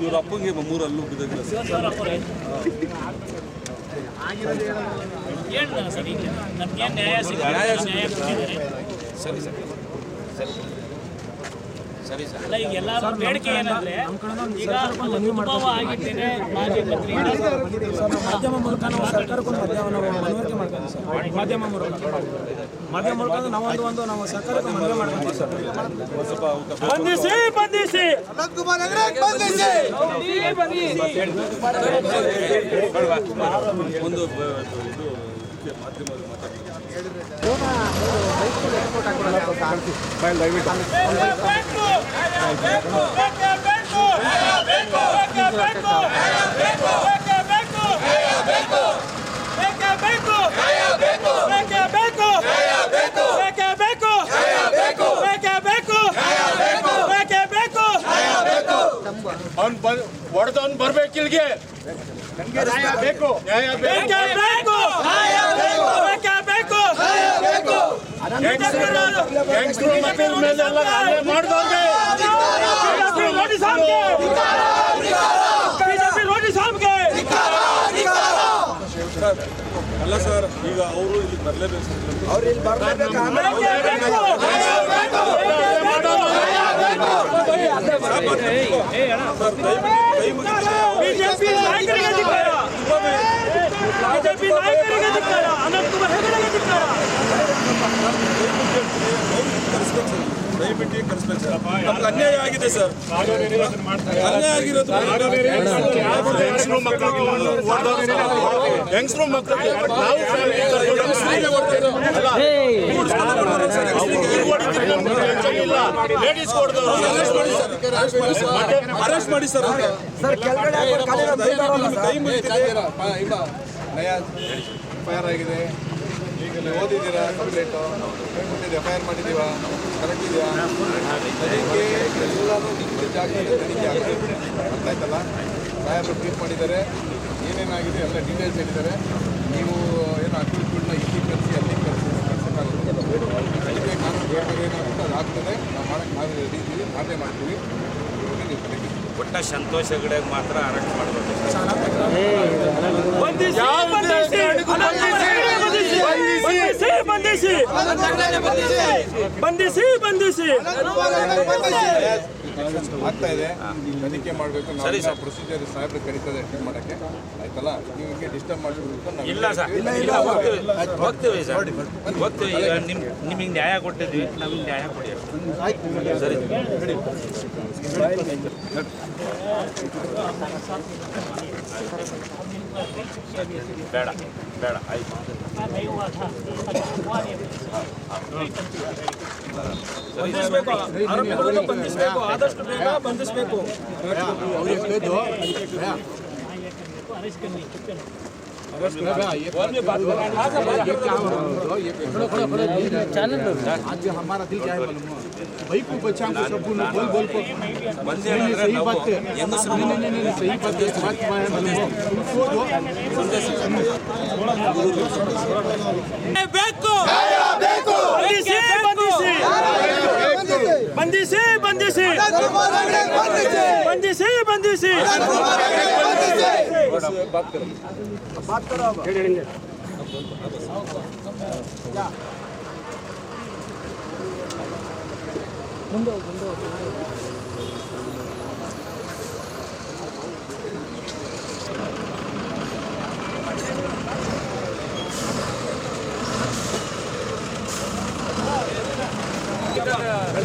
ಇವ್ರ ಅಪ್ಪಂಗೆ ಮೂರಲ್ಲೂ ಬಿದ್ದಿಲ್ಲ ಸರ್ ನ್ಯಾಯ ಸರಿ ಸರಿ. ಸರ್. ಅಲ್ಲ ಈಗ ಎಲ್ಲರೂ ಬೇಡಿಕೆ ಏನಂದ್ರೆ ಈಗ ಅನುಭವ ಆಗಿದ್ದೇನೆ ಮಾಜಿ ಮಂತ್ರಿ ಮಾಧ್ಯಮ ಮೂಲಕ ನಾವು ಮಾಧ್ಯಮ ಮನವರಿಕೆ ಮಾಡ್ತೀವಿ ಸರ್ ಮಾಧ್ಯಮ ಮೂಲಕ ಮಾಧ್ಯಮ ಮೂಲಕ ನಾವೊಂದು ಒಂದು ನಾವು ಸರ್ಕಾರಕ್ಕೆ ಮನವಿ ಮಾಡ್ತೀವಿ ಸರ್ ಬಂಧಿಸಿ ಬಂಧಿಸಿ ಒಂದು ಮಾತಾಡ್ತೀನಿ ಅವ್ನು ಬಂದ್ ಹೊಡೆದವ್ನು ಬರ್ಬೇಕು ಇಲ್ಲಿಗೆ ನ್ಯಾಯ ಬೇಕು ನ್ಯಾಯ ಬೇಕು ಅಲ್ಲ ಸರ್ ಈಗ ಅವರು ಇಲ್ಲಿ ಬರಲೇಬೇಕು ಸರ್ ಕೈ ಮುಗಿದ್ರೆ ಬಿಜೆಪಿ ನಾಯಕರಿಗೆ ಧಿಕ್ಕಾರ ಬಿಜೆಪಿ ಕರೆಸ್ಬೇಕು ಸರ್ ದಯವಿಟ್ಟು ಕರೆಸ್ಬೇಕು ಸರ್ ನಮ್ಗೆ ಅನ್ಯಾಯ ಆಗಿದೆ ಸರ್ ಅನ್ಯಾಯ ಆಗಿರೋದು ಹೆಂಗಸ್ರು ಮಕ್ಕಳಿಗೆ ನಾವು ಲೇಡೀಸ್ ಅರೆಸ್ಟ್ ಮಾಡಿ ಸರ್ ಕೈ ಮುಗಿತಿದೆ ಫೈರ್ ಆಗಿದೆ ಈಗ ನೀವು ಓದಿದ್ದೀರಾ ಕಂಪ್ಲೇಂಟು ಕೊಟ್ಟಿದ್ದು ಎಫ್ ಐ ಆರ್ ಮಾಡಿದ್ದೀವಾ ಕರೆಕ್ಟ್ ಇದೆಯಾ? ತನಿಖೆ ಎಲ್ಲನೂ ನಿಮ್ಮ ಜಾಗದಲ್ಲಿ ತನಿಖೆ ಆಗ್ತದೆ ಗೊತ್ತಾಯ್ತಲ್ಲ? ಸಾಹೇಬರು ಟ್ವೀಟ್ ಮಾಡಿದ್ದಾರೆ. ಏನೇನಾಗಿದೆ ಎಲ್ಲ ಡೀಟೇಲ್ಸ್ ಹೇಳಿದ್ದಾರೆ. ನೀವು ಏನು ಅಕ್ಯೂಸ್ಗಳನ್ನ ಇಲ್ಲಿ ಕಳಿಸಿ ಅಲ್ಲಿ ಕಳಿಸಿ ಕಳ್ಸೋಕ್ಕಾಗುತ್ತೆ ತನಿಖೆ ಕಾನೂನು ಪ್ರಕಾರ ಏನಾಗುತ್ತೆ? ಅದು ಆಗ್ತದೆ. ನಾವು ಮಾಡೋಕ್ಕೆ ನಾವು ರೆಡಿ ಇದ್ದೀವಿ ಮಾಡೇ ಮಾಡ್ತೀವಿ ಒಟ್ಟ ಸಂತೋಷ ಹೆಗಡೆಗೆ ಮಾತ್ರ ಅರೆಸ್ಟ್ ಮಾಡಬೇಕು. બંધી છે બંધી છે ಆಗ್ತಾ ಇದೆ. ತನಿಖೆ ಮಾಡಬೇಕು. ನಾವು ಪ್ರೊಸೀಜರ್ ಸಾಹೇಬ್ರು ಕರೀತದೆ ಅಟೆಂಡ್ ಮಾಡೋಕ್ಕೆ. ಆಯ್ತಲ್ಲ? ನಿಮಗೆ ಡಿಸ್ಟರ್ಬ್ ಮಾಡಿಬಿಟ್ಟು ನಾವು ಇಲ್ಲ ಸರ್. ಇಲ್ಲ ಇಲ್ಲ. ಹೋಗ್ತೀವಿ ಸರ್. ಹೋಗ್ತೀವಿ ಈಗ ನಿಮ್ ನಿಮಗೆ ನ್ಯಾಯ ಕೊಟ್ಟಿದ್ವಿ ನಮಗೆ ನ್ಯಾಯ ಕೊಡಿ. ಸರಿ. ಬೇಡ ಬೇಡ. ಆಯ್ತು. ಬಂಧಿಸಬೇಕು ಆರೋಪಿಗಳನ್ನು ಬಂಧಿಸಬೇಕು ಆದಷ್ಟು ಬೇಗ ಬಂಧಿಸಬೇಕು आज हमारा दिल क्या है मालूम भाई को बच्चा को सब बोल बोल बोल को ಬಂದೆ नहीं, नहीं, ಅಂದ್ರೆ सही ನಾವು बात है नहीं नहीं नहीं नहीं सही बात है इस बात क्या है मालूम उनको दो ಬೇಕು ಬಂಧಿಸಿ ಬಂಧಿಸಿ ಬಂಧಿಸಿ ಬಂಧಿಸಿ ಬಂಧಿಸಿ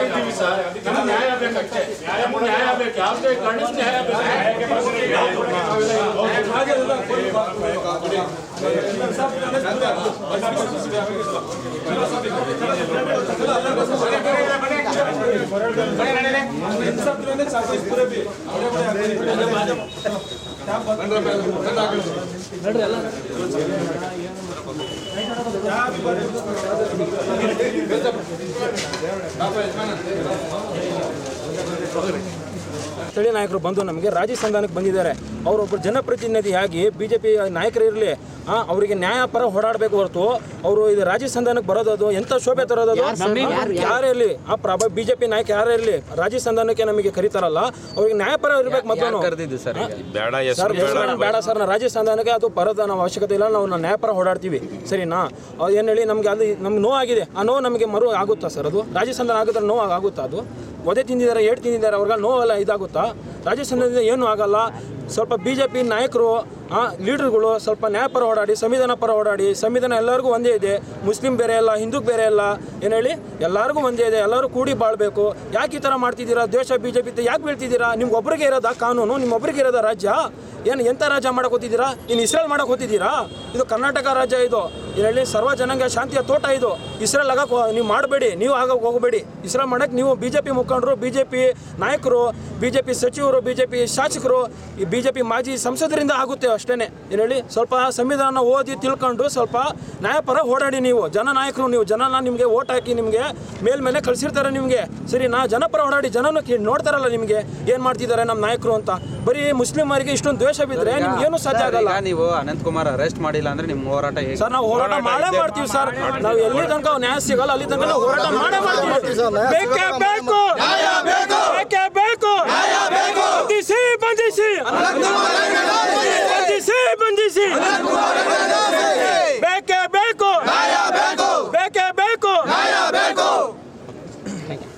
ಇದ್ದೀವಿ ಸರ್ ನಮ್ಗೆ ನ್ಯಾಯ ಬೇಕಷ್ಟೇ ನ್ಯಾಯ ನ್ಯಾಯ ಬೇಕು ಯಾವುದೇ ಕಾರಣಕ್ಕೂ ನ್ಯಾಯ ನೋಡ್ರಿ ಎಲ್ಲ ಸ್ಥಳೀಯ ನಾಯಕರು ಬಂದು ನಮಗೆ ರಾಜ್ಯ ಸಂಧಾನಕ್ಕೆ ಬಂದಿದ್ದಾರೆ. ಅವರೊಬ್ಬರು ಜನಪ್ರತಿನಿಧಿಯಾಗಿ ಬಿ ಜೆ ಪಿ ನಾಯಕರು ಇರಲಿ ಅವರಿಗೆ ನ್ಯಾಯಪರ ಹೋರಾಡಬೇಕು ಹೊರತು ಅವರು ಇದು ರಾಜ್ಯ ಸಂಧಾನಕ್ಕೆ ಬರೋದು ಅದು ಎಂಥ ಶೋಭೆ ತರೋದು ಅದು? ಯಾರೇ ಇರಲಿ ಆ ಪ್ರಭಾ ಬಿ ಜೆ ಪಿ ನಾಯಕ ಯಾರೇ ಇರಲಿ ರಾಜ್ಯ ಸಂಧಾನಕ್ಕೆ ನಮಗೆ ಕರೀತಾರಲ್ಲ ಅವ್ರಿಗೆ ನ್ಯಾಯಪರ ಇರಬೇಕು ಮೊದಲು ಕರೆದಿದ್ದು ಸರ್ ಬೇಡ ಸರ್ ಬೇಡ ಬೇಡ ಸರ್ ನಾವು ರಾಜ್ಯ ಸಂಧಾನಕ್ಕೆ ಅದು ಬರೋದ ನಾವು ಅವಶ್ಯಕತೆ ಇಲ್ಲ ನಾವು ನ್ಯಾಯಪರ ಹೋರಾಡ್ತೀವಿ ಓಡಾಡ್ತೀವಿ ಸರಿನಾ ಏನು ಹೇಳಿ ನಮಗೆ ಅದು ನಮ್ಗೆ ನೋವು ಆಗಿದೆ ಆ ನೋವು ನಮಗೆ ಮರು ಆಗುತ್ತಾ ಸರ್ ಅದು? ರಾಜ್ಯ ಸಂಧಾನ ಆಗುತ್ತೆ ನೋವು ಆಗುತ್ತಾ ಅದು? ಒದೆ ತಿಂದಿದ್ದಾರೆ ಏಟು ತಿಂದಿದ್ದಾರೆ ಅವ್ರಿಗೆ ನೋವೆಲ್ಲ ಇದಾಗುತ್ತಾ? ರಾಜ್ಯ ಸಂಧಾನದಿಂದ ಏನೂ ಆಗಲ್ಲ ಸ್ವಲ್ಪ ಬಿ ಜೆ ಪಿ ನಾಯಕರು ಲೀಡರ್ಗಳು ಸ್ವಲ್ಪ ನ್ಯಾಯ ಪರ ಓಡಾಡಿ, ಸಂವಿಧಾನ ಪರ ಓಡಾಡಿ, ಸಂವಿಧಾನ ಎಲ್ಲರಿಗೂ ಒಂದೇ ಇದೆ. ಮುಸ್ಲಿಂ ಬೇರೆ ಅಲ್ಲ, ಹಿಂದೂ ಬೇರೆ ಅಲ್ಲ, ಏನು ಹೇಳಿ? ಎಲ್ಲರಿಗೂ ಒಂದೇ ಇದೆ, ಎಲ್ಲರೂ ಕೂಡಿ ಬಾಳ್ಬೇಕು. ಯಾಕೆ ಈ ಥರ ಮಾಡ್ತಿದ್ದೀರಾ? ದೇಶ ಬಿ ಜೆ ಪಿ ಯಾಕೆ ಬೀಳ್ತಿದ್ದೀರಾ? ನಿಮ್ಗೆ ಇರೋದ ಕಾನೂನು ನಿಮ್ಮೊಬ್ಬರಿಗೆ ಇರೋದ ರಾಜ್ಯ? ಏನು ಎಂಥ ರಾಜ್ಯ ಮಾಡಕ್ಕೆ ಹೋಗ್ತಿದ್ದೀರಾ ಇನ್ನು ಇಸ್ರೇಲ್ ಮಾಡಕ್ಕೆ ಇದು ಕರ್ನಾಟಕ ರಾಜ್ಯ ಇದು. ಇದರಲ್ಲಿ ಸರ್ವ ಜನಾಂಗ ಶಾಂತಿಯ ತೋಟ ಇದು. ಇಸ್ರೇಲ್ ಆಗಕ್ಕೆ ನೀವು ಮಾಡಬೇಡಿ, ನೀವು ಆಗ ಹೋಗಬೇಡಿ. ಇಸ್ರೇಲ್ ಮಾಡೋಕ್ಕೆ ನೀವು ಬಿ ಜೆ ಪಿ ಮುಖಂಡರು ಬಿ ಜೆ ಪಿ ನಾಯಕರು ಬಿ ಜೆ ಪಿ ಸಚಿವರು ಬಿ ಜೆ ಪಿ ಶಾಸಕರು, ಈ ಬಿ ಜೆ ಪಿ ಮಾಜಿ ಸಂಸದರಿಂದ ಆಗುತ್ತೆ. ಅಷ್ಟೇ ಏನು ಹೇಳಿ ಸ್ವಲ್ಪ ಸಂವಿಧಾನ ಓದಿ ತಿಳ್ಕೊಂಡು ಸ್ವಲ್ಪ ನ್ಯಾಯಪರ ಓಡಾಡಿ ನೀವು. ಜನನಾಯಕರು ನೀವು. ಜನನ ನಿಮಗೆ ಓಟ್ ಹಾಕಿ ನಿಮಗೆ ಮೇಲ್ಮೇಲೆ ಕಳಿಸಿರ್ತಾರೆ ನಿಮಗೆ. ಸರಿ ನಾ ಜನಪರ ಓಡಾಡಿ ಜನನು ನೋಡ್ತಾರಲ್ಲ ನಿಮಗೆ ಏನು ಮಾಡ್ತಿದ್ದಾರೆ ನಮ್ಮ ನಾಯಕರು ಅಂತ. ಬರೀ ಮುಸ್ಲಿಮರಿಗೆ ಇಷ್ಟೊಂದು ದ್ವೇಷ ಬಿದ್ದರೆ ನಿಮ್ಗೆ ಏನು ಸಾಧ್ಯ ಆಗಲ್ಲ. ನೀವು ಅನಂತ್ ಕುಮಾರ್ ಅರೆಸ್ಟ್ ಮಾಡಿಲ್ಲ ಅಂದ್ರೆ ನಿಮ್ಮ ಹೋರಾಟ ಹೇಗೆ? ಸರ್ ನಾವು ಹೋರಾಟ ಮಾಡೇ ಮಾಡ್ತೀವಿ ಸರ್. ನಾವು ಎಲ್ಲಿ ತನಕ ನ್ಯಾಯ ಸಿಗಲ್ಲ ಅಲ್ಲಿ ತನಕ ನಾವು ಹೋರಾಟ ಮಾಡೇ ಮಾಡ್ತೀವಿ. ಬೇಕೇ ಬೇಕು ಬೇಕೇ.